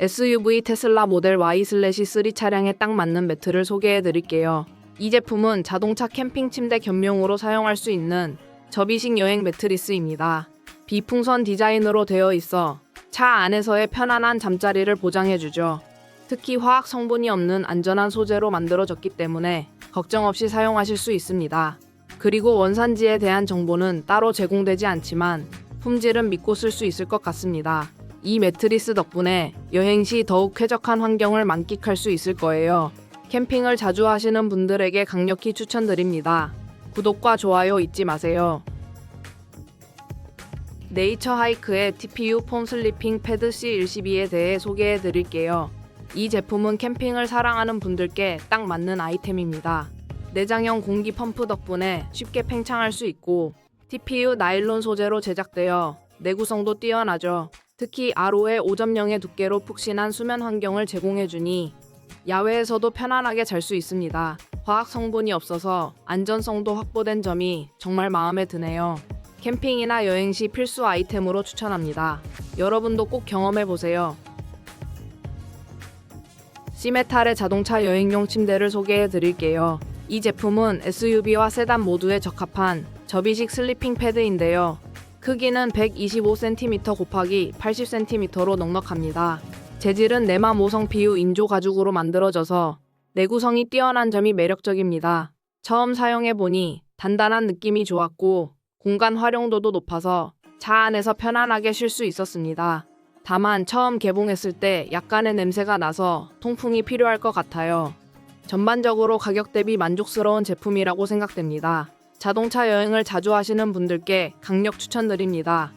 SUV 테슬라 모델 Y/3 차량에 딱 맞는 매트를 소개해 드릴게요. 이 제품은 자동차 캠핑 침대 겸용으로 사용할 수 있는 접이식 여행 매트리스입니다. 비풍선 디자인으로 되어 있어 차 안에서의 편안한 잠자리를 보장해 주죠. 특히 화학 성분이 없는 안전한 소재로 만들어졌기 때문에 걱정 없이 사용하실 수 있습니다. 그리고 원산지에 대한 정보는 따로 제공되지 않지만 품질은 믿고 쓸 수 있을 것 같습니다. 이 매트리스 덕분에 여행 시 더욱 쾌적한 환경을 만끽할 수 있을 거예요. 캠핑을 자주 하시는 분들에게 강력히 추천드립니다. 구독과 좋아요 잊지 마세요. 네이처 하이크의 TPU 폼 슬리핑 패드 C12에 대해 소개해 드릴게요. 이 제품은 캠핑을 사랑하는 분들께 딱 맞는 아이템입니다. 내장형 공기 펌프 덕분에 쉽게 팽창할 수 있고 TPU 나일론 소재로 제작되어 내구성도 뛰어나죠. 특히 RO의 5.0의 두께로 푹신한 수면 환경을 제공해주니 야외에서도 편안하게 잘 수 있습니다. 화학 성분이 없어서 안전성도 확보된 점이 정말 마음에 드네요. 캠핑이나 여행 시 필수 아이템으로 추천합니다. 여러분도 꼭 경험해 보세요. 시메탈의 자동차 여행용 침대를 소개해 드릴게요. 이 제품은 SUV와 세단 모두에 적합한 접이식 슬리핑 패드인데요. 크기는 125cm 곱하기 80cm로 넉넉합니다. 재질은 네마 모성 PU 인조 가죽으로 만들어져서 내구성이 뛰어난 점이 매력적입니다. 처음 사용해 보니 단단한 느낌이 좋았고 공간 활용도도 높아서 차 안에서 편안하게 쉴 수 있었습니다. 다만 처음 개봉했을 때 약간의 냄새가 나서 통풍이 필요할 것 같아요. 전반적으로 가격 대비 만족스러운 제품이라고 생각됩니다. 자동차 여행을 자주 하시는 분들께 강력 추천드립니다.